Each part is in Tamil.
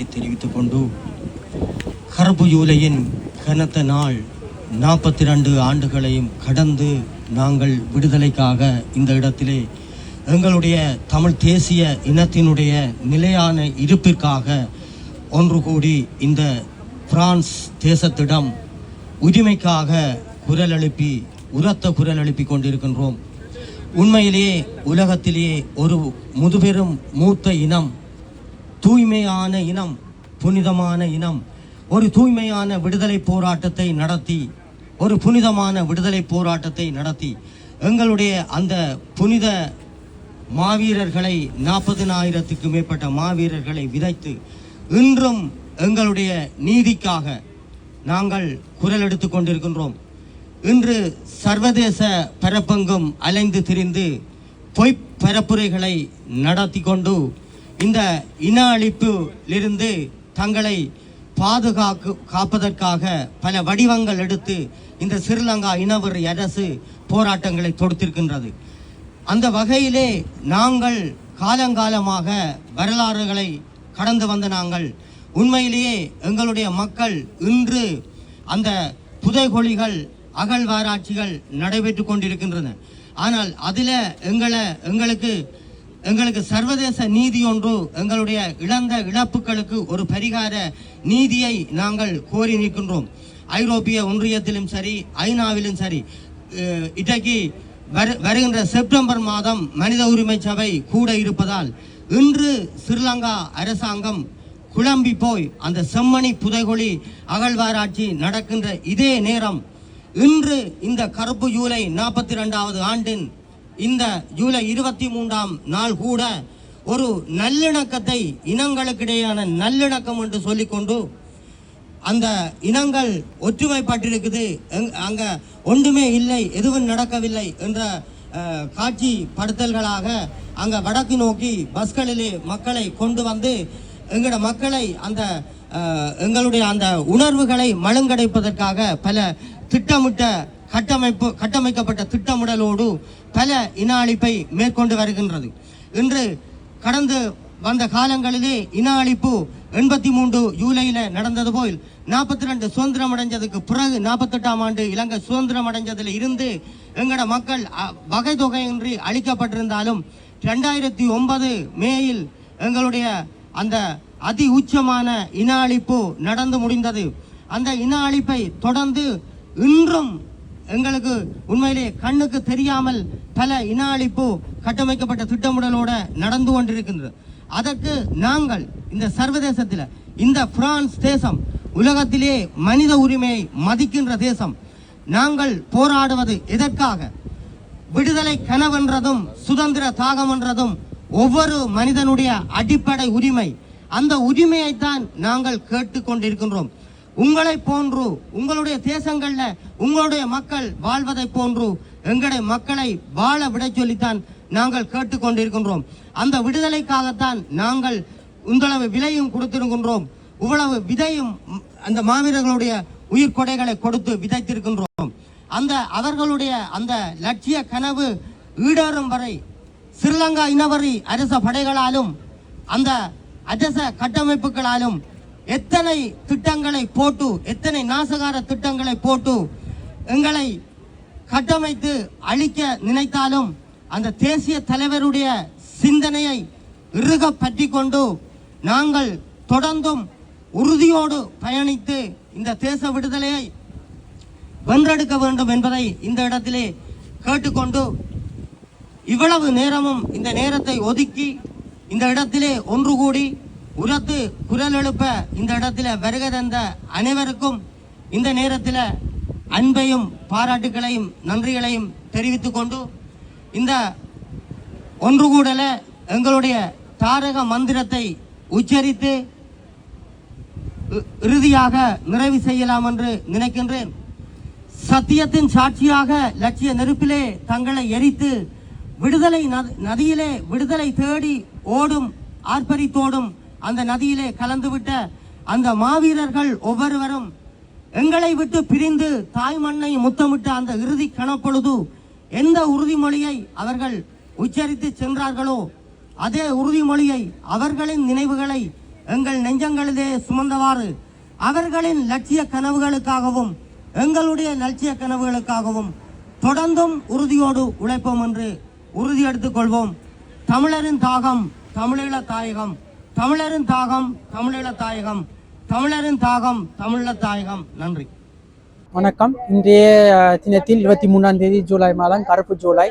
என்பதை தெரிவித்துக் கொண்டு கருப்பு யூலையின் கனத்த நாள் நாற்பத்தி ரெண்டு ஆண்டுகளையும் கடந்து நாங்கள் விடுதலைக்காக இந்த இடத்திலே எங்களுடைய தமிழ் தேசிய இனத்தினுடைய நிலையான இருப்பிற்காக ஒன்று கூடி இந்த பிரான்ஸ் தேசத்திடம் உரிமைக்காக குரல் எழுப்பி உரத்த குரல் எழுப்பி கொண்டிருக்கின்றோம். உண்மையிலேயே உலகத்திலேயே ஒரு முதுபெரும் மூத்த இனம் தூய்மையான இனம் புனிதமான இனம். ஒரு தூய்மையான விடுதலை போராட்டத்தை நடத்தி ஒரு புனிதமான விடுதலை போராட்டத்தை நடத்தி எங்களுடைய அந்த புனித மாவீரர்களை நாற்பதினாயிரத்துக்கு மேற்பட்ட மாவீரர்களை விதைத்து இன்றும் எங்களுடைய நீதிக்காக நாங்கள் குரல் எடுத்து கொண்டிருக்கின்றோம். இன்று சர்வதேச பரப்பெங்கும் அலைந்து திரிந்து பொய்ப் பரப்புரைகளை நடத்தி கொண்டு இந்த இன அழிப்பிலிருந்து தங்களை பாதுகாக்கு காப்பதற்காக பல வடிவங்கள் எடுத்து இந்த ஸ்ரீலங்கா இனவெறி அரசு போராட்டங்களை தொடுத்திருக்கின்றது. அந்த வகையிலே நாங்கள் காலங்காலமாக வரலாறுகளை கடந்து வந்த நாங்கள் உண்மையிலேயே எங்களுடைய மக்கள் இன்று அந்த புதைகொலிகள் அகழ்வாராய்ச்சிகள் நடைபெற்று கொண்டிருக்கின்றன. ஆனால் அதில் எங்களை எங்களுக்கு எங்களுக்கு சர்வதேச நீதி ஒன்று எங்களுடைய இழந்த இழப்புகளுக்கு ஒரு பரிகார நீதியை நாங்கள் கோரி நிற்கின்றோம். ஐரோப்பிய ஒன்றியத்திலும் சரி ஐநாவிலும் சரி அஹ், இன்றைக்கு வரு வருகின்ற செப்டம்பர் மாதம் மனித உரிமை சபை கூட இருப்பதால் இன்று ஸ்ரீலங்கா அரசாங்கம் குழம்பி போய் அந்த செம்மணி புதைகுழி அகழ்வாராய்ச்சி நடக்கின்ற இதே நேரம் இன்று இந்த கருப்பு ஜூலை நாற்பத்தி ரெண்டாவது ஆண்டின் இந்த ஜூலை இருபத்தி மூன்றாம் நாள் கூட ஒரு நல்லிணக்கத்தை இனங்களுக்கிடையான நல்லிணக்கம் என்று சொல்லிக்கொண்டு அந்த இனங்கள் ஒற்றுமைப்பட்டிருக்குது. எங்- அங்க ஒன்றுமே இல்லை எதுவும் நடக்கவில்லை என்ற காட்சி படுத்தல்களாக அங்க வடக்கு நோக்கி பஸ்களிலே மக்களை கொண்டு வந்து எங்களோட மக்களை அந்த எங்களுடைய அந்த உணர்வுகளை மழுங்கடைப்பதற்காக பல திட்டமிட்ட கட்டமைப்பு கட்டமைக்கப்பட்ட திட்டமிடலோடு பல இன அழிப்பை மேற்கொண்டு வருகின்றது. இன்று கடந்து வந்த காலங்களிலே இன அழிப்பு எண்பத்தி மூன்று ஜூலையில் நடந்தது போல் நாற்பத்தி ரெண்டு சுதந்திரம் அடைஞ்சதுக்கு பிறகு நாற்பத்தெட்டாம் ஆண்டு இலங்கை சுதந்திரம் அடைஞ்சதில் இருந்து எங்கட மக்கள் வகை தொகையின்றி அழிக்கப்பட்டிருந்தாலும் ரெண்டாயிரத்தி ஒன்பது மேயில் எங்களுடைய அந்த அதி உச்சமான இன அழிப்பு நடந்து முடிந்தது. அந்த இன அழிப்பை தொடர்ந்து இன்றும் எங்களுக்கு உண்மையிலே கண்ணுக்கு தெரியாமல் பல இன அழிப்பு கட்டமைக்கப்பட்ட திட்டமிடலோட நடந்து கொண்டிருக்கின்றது. அதற்கு நாங்கள் இந்த சர்வதேசத்தில் இந்த பிரான்ஸ் தேசம் உலகத்திலே மனித உரிமையை மதிக்கின்ற தேசம். நாங்கள் போராடுவது எதற்காக? விடுதலை கனவென்றதும் சுதந்திர தாகம் என்றதும் ஒவ்வொரு மனிதனுடைய அடிப்படை உரிமை. அந்த உரிமையைத்தான் நாங்கள் கேட்டுக்கொண்டிருக்கின்றோம். உங்களை போன்று உங்களுடைய தேசங்கள்ல உங்களுடைய மக்கள் வாழ்வதை போன்று எங்களுடைய மக்களை வாழ விட சொல்லித்தான் நாங்கள் கேட்டுக்கொண்டிருக்கின்றோம். அந்த விடுதலைக்காகத்தான் நாங்கள் உங்களவு விலையும் கொடுத்திருக்கின்றோம். இவ்வளவு விதையும் அந்த மாவீரர்களுடைய உயிர் கொடைகளை கொடுத்து விதைத்திருக்கின்றோம். அந்த அவர்களுடைய அந்த லட்சிய கனவு ஈடேறும் வரை ஸ்ரீலங்கா இனவரி அரச படைகளாலும் அந்த அரச கட்டமைப்புகளாலும் எத்தனை திட்டங்களை போட்டு எத்தனை நாசகார திட்டங்களை போட்டு எங்களை கட்டமைத்து அழிக்க நினைத்தாலும் அந்த தேசிய தலைவருடைய சிந்தனையை இறுக பற்றி கொண்டு நாங்கள் தொடர்ந்தும் உறுதியோடு பயணித்து இந்த தேச விடுதலையை வென்றெடுக்க வேண்டும் என்பதை இந்த இடத்திலே கேட்டுக்கொண்டு இவ்வளவு நேரமும் இந்த நேரத்தை ஒதுக்கி இந்த இடத்திலே ஒன்று கூடி உரத்து குரல் எழுப்ப இந்த இடத்துல வருகை தந்த அனைவருக்கும் இந்த நேரத்தில் அன்பையும் பாராட்டுகளையும் நன்றிகளையும் தெரிவித்து கொண்டு இந்த ஒன்று கூடல எங்களுடைய தாரக மந்திரத்தை உச்சரித்து இறுதியாக நிறைவு செய்யலாம் என்று நினைக்கின்றேன். சத்தியத்தின் சாட்சியாக லட்சிய நெருப்பிலே தங்களை எரித்து விடுதலை நதியிலே விடுதலை தேடி ஓடும் ஆர்ப்பரித்தோடும் அந்த நதியிலே கலந்துவிட்ட அந்த மாவீரர்கள் ஒவ்வொருவரும் எங்களை விட்டு பிரிந்து தாய் மண்ணை முத்தமிட்ட அந்த இறுதி கணப்பொழுது எந்த உறுதிமொழியை அவர்கள் உச்சரித்து சென்றார்களோ அதே உறுதிமொழியை அவர்களின் நினைவுகளை எங்கள் நெஞ்சங்களிலே சுமந்தவாறு அவர்களின் லட்சிய கனவுகளுக்காகவும் எங்களுடைய லட்சிய கனவுகளுக்காகவும் தொடர்ந்தும் உறுதியோடு உழைப்போம் என்று உறுதி எடுத்துக் கொள்வோம். தமிழரின் தாகம் தமிழீழ தாயகம். தமிழரின் தாகம் தமிழீழ தாயகம் தமிழரின் தாகம் தமிழீழ தாயகம். நன்றி. வணக்கம். இன்றைய தினத்தில் இருபத்தி மூணாம் தேதி ஜூலை மாதம் கருப்பு ஜூலை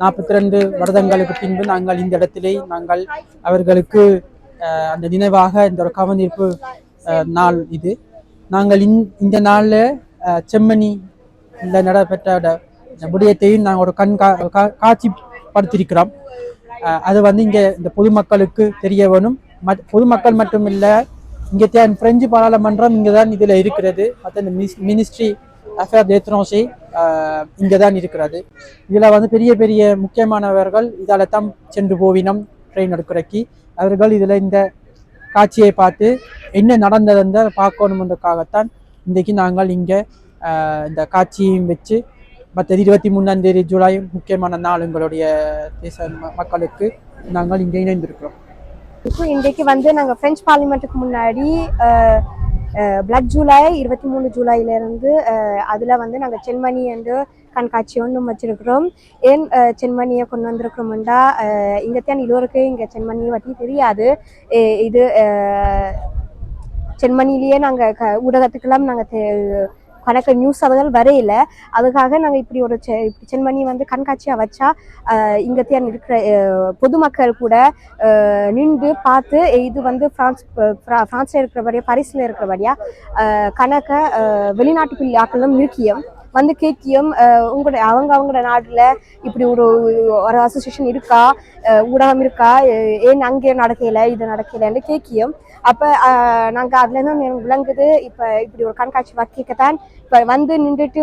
நாற்பத்தி ரெண்டு வருடங்களுக்கு பின்பு நாங்கள் இந்த இடத்திலே நாங்கள் அவர்களுக்கு அந்த நினைவாக இந்த ஒரு கவனிப்பு நாள் இது. நாங்கள் இந் இந்த நாளில் செம்மணி இந்த நடைபெற்ற இந்த விடயத்தையும் நாங்கள் ஒரு கண் கா காட்சிப்படுத்தியிருக்கிறோம். அது வந்து இங்கே இந்த பொதுமக்களுக்கு தெரிய வேணும். பொதுமக்கள் மட்டும் இல்லை இங்கே தான் பிரெஞ்சு பாராளுமன்றம் இங்கே தான் இதில் இருக்கிறது. மற்ற இந்த மினிஸ்ட்ரி அஃபேர் தேத்ரோசி இங்கே தான் இருக்கிறது. இதில் வந்து பெரிய பெரிய முக்கியமானவர்கள் இதால் தான் சென்று போவினம் ட்ரெயின் எடுக்கிறக்கி. அவர்கள் இதில் இந்த காட்சியை பார்த்து என்ன நடந்ததுன்ற பார்க்கணுன்றதுக்காகத்தான் இன்றைக்கு நாங்கள் இங்கே இந்த காட்சியையும் வச்சு மற்ற இருபத்தி மூணாம் தேதி ஜூலை முக்கியமான நாள் எங்களுடைய தேச ம- மக்களுக்கு நாங்கள் இங்கே இணைந்திருக்கிறோம். இப்போ இன்றைக்கு வந்து நாங்கள் பிரெஞ்சு பார்லிமெண்ட்டுக்கு முன்னாடி பிளட் ஜூலை இருபத்தி மூணு ஜூலையிலேருந்து அதில் வந்து நாங்கள் சென்மணி என்று கண்காட்சி ஒன்றும் வச்சிருக்கிறோம். ஏன் அஹ், சென்மணியை கொண்டு வந்திருக்கிறோம்டா இங்கே தான் இலோருக்கு இங்கே சென்மணியை பற்றி தெரியாது. இது அஹ், சென்மணிலேயே நாங்கள் க ஊடகத்துக்கெல்லாம் நாங்கள் கணக்கு நியூஸ் அவர்கள் வரையில அதுக்காக நாங்கள் இப்படி ஒரு செ இப்படி சென்மணி வந்து கண்காட்சியாக வச்சா இங்கே இருக்கிற பொதுமக்கள் கூட நின்று பார்த்து இது வந்து பிரான்ஸ் பிரான்ஸில் இருக்கிறபடியா பரிசில் இருக்கிறபடியா அஹ், கணக்க வெளிநாட்டு பிள்ளையாக்களும் இருக்கியம் வந்து கேக்கியம் உங்களோட அவங்க அவங்களோட நாட்டில் இப்படி ஒரு ஒரு அசோசியேஷன் இருக்கா? ஊடகம் இருக்கா? ஏன் அங்கே நடக்கல இது நடக்கலைன்னு கேக்கியம் அப்போ நாங்கள் அதுலேருந்து எனக்கு விளங்குது இப்போ இப்படி ஒரு கண்காட்சி வைக்கத்தான் இப்போ வந்து நின்றுட்டு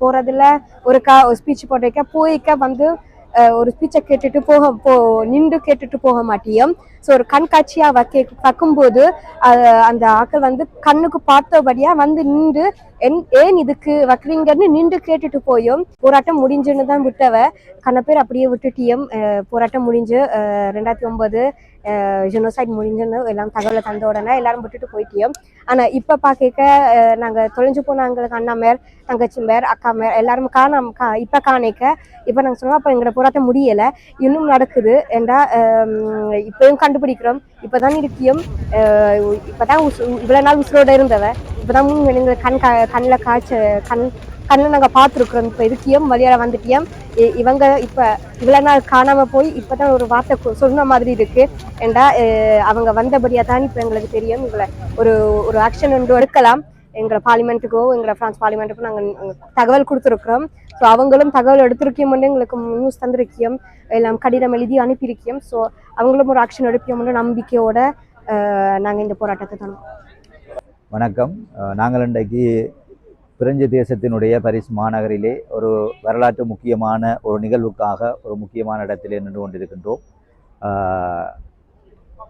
போகிறதுல ஒரு கா ஒரு ஸ்பீச் போட்டு வைக்க போய்க்க வந்து அஹ், ஒரு ஸ்பீச்சை கேட்டுட்டு போக போ நின்று கேட்டுட்டு போக மாட்டியும். ஸோ ஒரு கண்காட்சியாக வைக்க வைக்கும்போது அஹ், அந்த ஆக்கள் வந்து கண்ணுக்கு பார்த்தபடியாக வந்து நின்று என் ஏன் இதுக்கு வைக்கிறீங்கன்னு நின்று கேட்டுட்டு போயும். போராட்டம் முடிஞ்சுன்னு தான் விட்டவ. கண்ண பேர் அப்படியே விட்டுட்டியும். போராட்டம் முடிஞ்சு ரெண்டாயிரத்தி ஒன்பது ஜெனோசைட் முடிஞ்சுன்னு எல்லாம் தகவலை தந்த உடனே எல்லாரும் விட்டுட்டு போயிட்டியும். ஆனால் இப்போ பார்க்க நாங்கள் தொலைஞ்சு போன எங்களுக்கு அண்ணா மேர் தங்கச்சி மேர் அக்கா மேர் எல்லாரும் காணாம கா இப்போ காணிக்க. இப்போ நாங்கள் சொன்னோம் அப்போ எங்களோட போராட்டம் முடியலை. இன்னும் நடக்குது. ஏண்டா இப்போயும் கண்டுபிடிக்கிறோம். இப்போ தான் இருக்கியும் இப்போ தான் இவ்வளோ நாள் உசுரோட இருந்தவ. இப்போ தான் எங்கள் கண் கா கண்ணில் காய்ச்ச கண் கண்ணில் நாங்கள் பார்த்துருக்குறோம். இப்போ இருக்கியம் வழியால் வந்துட்டியும். இ- இவங்க இப்போ இவ்வளோ நாள் காணாமல் போய் இப்போ தான் ஒரு வார்த்தை சொன்ன மாதிரி இருக்குது ஏண்டா அவங்க வந்தபடியாக தான் இப்போ எங்களுக்கு தெரியும். இவ்வளோ ஒரு ஒரு ஆக்ஷன் ஒன்று எடுக்கலாம். எங்களை பார்லிமெண்ட்டுக்கோ எங்களை பிரான்ஸ் பார்லிமெண்ட்டுக்கோ நாங்கள் தகவல் கொடுத்துருக்குறோம். ஸோ அவங்களும் தகவல் எடுத்திருக்கியோம்னு எங்களுக்கு நியூஸ் தந்திருக்கியோம். எல்லாம் கடிதம் எழுதி அனுப்பியிருக்கியோம். ஸோ அவங்களும் ஒரு ஆக்ஷன் எடுப்பியோம்னு நம்பிக்கையோட நாங்கள் இந்த போராட்டத்தை தொடரும் வணக்கம். நாங்கள் இன்றைக்கு பிரெஞ்சு தேசத்தினுடைய பரிஸ் மாநகரிலே ஒரு வரலாற்று முக்கியமான ஒரு நிகழ்வுக்காக ஒரு முக்கியமான இடத்திலே நின்று கொண்டிருக்கின்றோம்.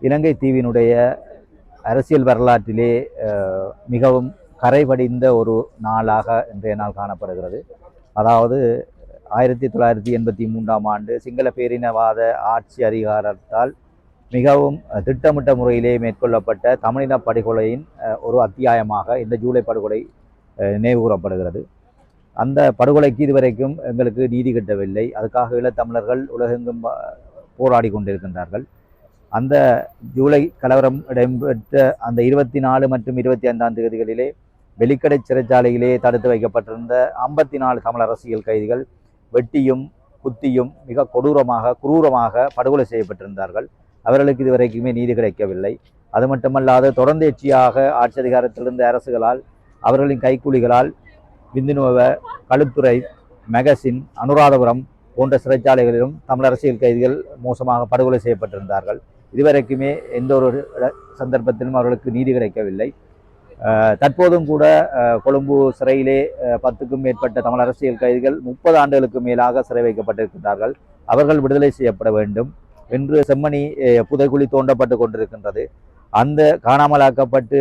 இலங்கை தீவினுடைய அரசியல் வரலாற்றிலே மிகவும் கரைபடிந்த ஒரு நாளாக இன்றைய நாள் காணப்படுகிறது. அதாவது ஆயிரத்தி தொள்ளாயிரத்தி எண்பத்தி மூன்றாம் ஆண்டு சிங்கள பேரினவாத ஆட்சி அதிகாரத்தால் மிகவும் திட்டமிட்ட முறையிலே மேற்கொள்ளப்பட்ட தமிழின படுகொலையின் ஒரு அத்தியாயமாக இந்த ஜூலை படுகொலை நினைவுகூறப்படுகிறது. நினைவு கூறப்படுகிறது அந்த படுகொலைக்கு இதுவரைக்கும் எங்களுக்கு நீதி கிட்டவில்லை. அதுக்காக ஈழத்தமிழர்கள் உலகெங்கும் போராடி கொண்டிருக்கின்றார்கள். அந்த ஜூலை கலவரம் இடம்பெற்ற அந்த இருபத்தி நாலு மற்றும் இருபத்தி ஐந்தாம் தேதிகளிலே வெளிக்கடை சிறைச்சாலையிலே தடுத்து வைக்கப்பட்டிருந்த ஐம்பத்தி நாலு தமிழ் அரசியல் கைதிகள் வெட்டியும் குத்தியும் மிக கொடூரமாக குரூரமாக படுகொலை செய்யப்பட்டிருந்தார்கள். அவர்களுக்கு இதுவரைக்குமே நீதி கிடைக்கவில்லை. அது மட்டுமல்லாது தொடர்ந்தேர்ச்சியாக ஆட்சி அதிகாரத்திலிருந்த அரசுகளால் அவர்களின் கைக்கூலிகளால் விந்துணுவ களுத்துறை மெகசின் அனுராதபுரம் போன்ற சிறைச்சாலைகளிலும் தமிழ் அரசியல் கைதிகள் மோசமாக படுகொலை செய்யப்பட்டிருந்தார்கள். இதுவரைக்குமே எந்த ஒரு சந்தர்ப்பத்திலும் அவர்களுக்கு நீதி கிடைக்கவில்லை. தற்போதும் கூட கொழும்பு சிறையிலே பத்துக்கும் மேற்பட்ட தமிழ் அரசியல் கைதிகள் முப்பது ஆண்டுகளுக்கு மேலாக சிறை வைக்கப்பட்டிருக்கிறார்கள் அவர்கள் விடுதலை செய்யப்பட வேண்டும். என்று செம்மணி புதைக்குழி புதைகுழி தோண்டப்பட்டு கொண்டிருக்கின்றது. அந்த காணாமலாக்கப்பட்டு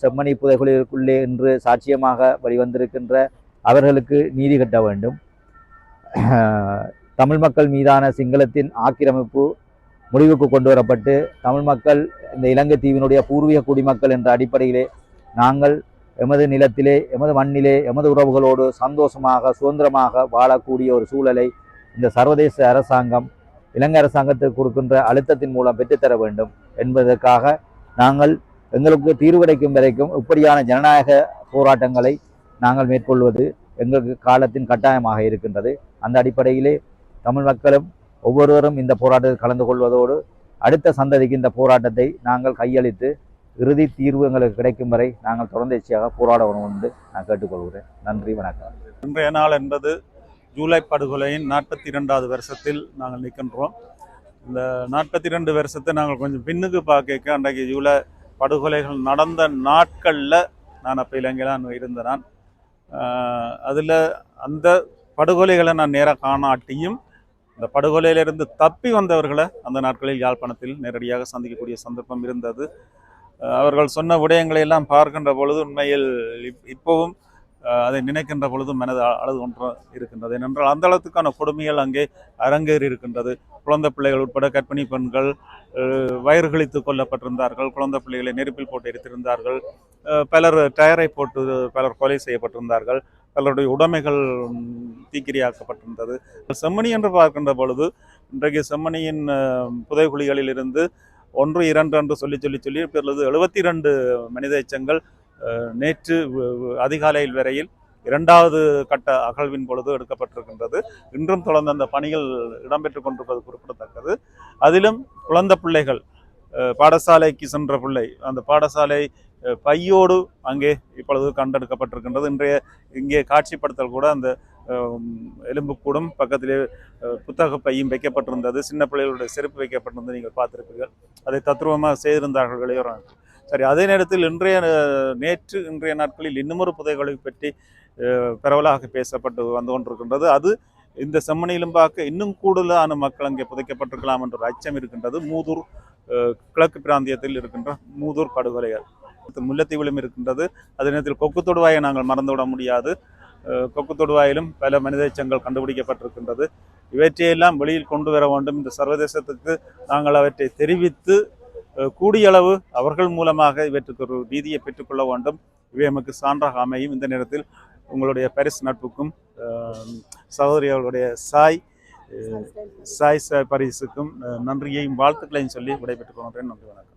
செம்மணி புதைகுழிக்குள்ளே இன்று சாட்சியமாக வெளிவந்திருக்கின்ற அவர்களுக்கு நீதி கட்ட வேண்டும். தமிழ் மக்கள் மீதான சிங்களத்தின் ஆக்கிரமிப்பு முடிவுக்கு கொண்டு வரப்பட்டு தமிழ் மக்கள் இந்த இலங்கை தீவினுடைய பூர்வீக குடிமக்கள் என்ற அடிப்படையிலே நாங்கள் எமது நிலத்திலே எமது மண்ணிலே எமது உறவுகளோடு சந்தோஷமாக சுதந்திரமாக வாழக்கூடிய ஒரு சூழலை இந்த சர்வதேச அரசாங்கம் இலங்கை அரசாங்கத்துக்கு கொடுக்கின்ற அழுத்தத்தின் மூலம் பெற்றுத்தர வேண்டும் என்பதற்காக நாங்கள் எங்களுக்கு தீர்வு கிடைக்கும் வரைக்கும் இப்படியான ஜனநாயக போராட்டங்களை நாங்கள் மேற்கொள்வது எங்களுக்கு காலத்தின் கட்டாயமாக இருக்கின்றது. அந்த அடிப்படையிலே தமிழ் மக்களும் ஒவ்வொருவரும் இந்த போராட்டத்தில் கலந்து கொள்வதோடு அடுத்த சந்ததிக்கு இந்த போராட்டத்தை நாங்கள் கையளித்து இறுதி தீர்வு எங்களுக்கு கிடைக்கும் வரை நாங்கள் தொடர்ந்தேச்சியாக வேண்டும் என்று நான் கேட்டுக்கொள்கிறேன். நன்றி வணக்கம். இன்றைய நாள் என்பது ஜூலை படுகொலையின் நாற்பத்தி இரண்டாவது வருஷத்தில் நாங்கள் நிற்கின்றோம். இந்த நாற்பத்தி ரெண்டு வருஷத்தை நாங்கள் கொஞ்சம் பின்னுக்கு பார்க்க அன்றைக்கு ஜூலை படுகொலைகள் நடந்த நாட்களில் நான் அப்போ இலங்கையில் நான் இருந்தேன் நான். அதில் அந்த படுகொலைகளை நான் நேராக காணாட்டியும் இந்த படுகொலையிலிருந்து தப்பி வந்தவர்களை அந்த நாட்களில் யாழ்ப்பாணத்தில் நேரடியாக சந்திக்கக்கூடிய சந்தர்ப்பம் இருந்தது. அவர்கள் சொன்ன விடயங்களை எல்லாம் பார்க்கின்ற பொழுது உண்மையில் இப்- இப்போவும் அதை நினைக்கின்ற பொழுது மனது அ- அழுது ஒன்று இருக்கின்றது. ஏனென்றால் அந்த அளவுக்கான கொடுமைகள் அங்கே அரங்கேறி இருக்கின்றது. குழந்தை பிள்ளைகள் உட்பட கற்பிணி பெண்கள் வயிறு கழித்து கொல்லப்பட்டிருந்தார்கள் குழந்தை பிள்ளைகளை நெருப்பில் போட்டு எரித்திருந்தார்கள் பலர் டயரை போட்டு பலர் கொலை செய்யப்பட்டிருந்தார்கள் பலருடைய உடைமைகள் தீக்கிரியாக்கப்பட்டிருந்தது. செம்மணி என்று பார்க்கின்ற பொழுது இன்றைக்கு செம்மணியின் அஹ், புதைகுழிகளில் இருந்து ஒன்று இரண்டு என்று சொல்லி சொல்லி சொல்லி பிறகு எழுபத்தி ரெண்டு மனித எச்சங்கள் நேற்று அதிகாலையில் வரையில் இரண்டாவது கட்ட அகழ்வின் பொழுது எடுக்கப்பட்டிருக்கின்றது. இன்றும் தொடர்ந்து அந்த பணிகள் இடம்பெற்று கொண்டிருப்பது குறிப்பிடத்தக்கது. அதிலும் குழந்த பிள்ளைகள் பாடசாலைக்கு சென்ற பிள்ளை அந்த பாடசாலை பையோடு அங்கே இப்பொழுது கண்டெடுக்கப்பட்டிருக்கின்றது. இன்றைய இங்கே காட்சிப்படுத்தல் கூட அந்த எலும்புக்கூடும் பக்கத்திலே புத்தக பையும் வைக்கப்பட்டிருந்தது. சின்ன பிள்ளைகளுடைய செருப்பு வைக்கப்பட்டிருந்தது. நீங்கள் பார்த்துருப்பீர்கள். அதை தத்ரூபமாக செய்திருந்தார்கள் இளையோர் சரி அதே நேரத்தில் இன்றைய நேற்று இன்றைய நாட்களில் இன்னுமொரு புதைகளை பற்றி பரவலாக பேசப்பட்டு வந்து கொண்டிருக்கின்றது. அது இந்த செம்மணியிலும் பார்க்க இன்னும் கூடுதலான மக்கள் அங்கே புதைக்கப்பட்டிருக்கலாம் என்ற ஒரு அச்சம் இருக்கின்றது. மூதூர் கிழக்கு பிராந்தியத்தில் இருக்கின்ற மூதூர் படுகொலைகள் முல்லைத்தீவிலும் இருக்கின்றது. அதே நேரத்தில் கொக்கு தொடுவாயை நாங்கள் மறந்துவிட முடியாது. கொக்கு தொடுவாயிலும் பல மனித எச்சங்கள் கண்டுபிடிக்கப்பட்டிருக்கின்றது. இவற்றையெல்லாம் வெளியில் கொண்டு வர வேண்டும். இந்த சர்வதேசத்துக்கு நாங்கள் அவற்றை தெரிவித்து கூடியளவு அவர்கள் மூலமாக இவற்றுக்கு ஒரு நீதியை பெற்றுக்கொள்ள வேண்டும். இவை நமக்கு சான்றாக அமையும். இந்த நேரத்தில் உங்களுடைய பரிசு நட்புக்கும் சகோதரி அவர்களுடைய சாய் சாய் சாய் பரிசுக்கும் நன்றியையும் வாழ்த்துக்களையும் சொல்லி விடைபெற்றுக் கொள்கிறேன். நன்றி வணக்கம்.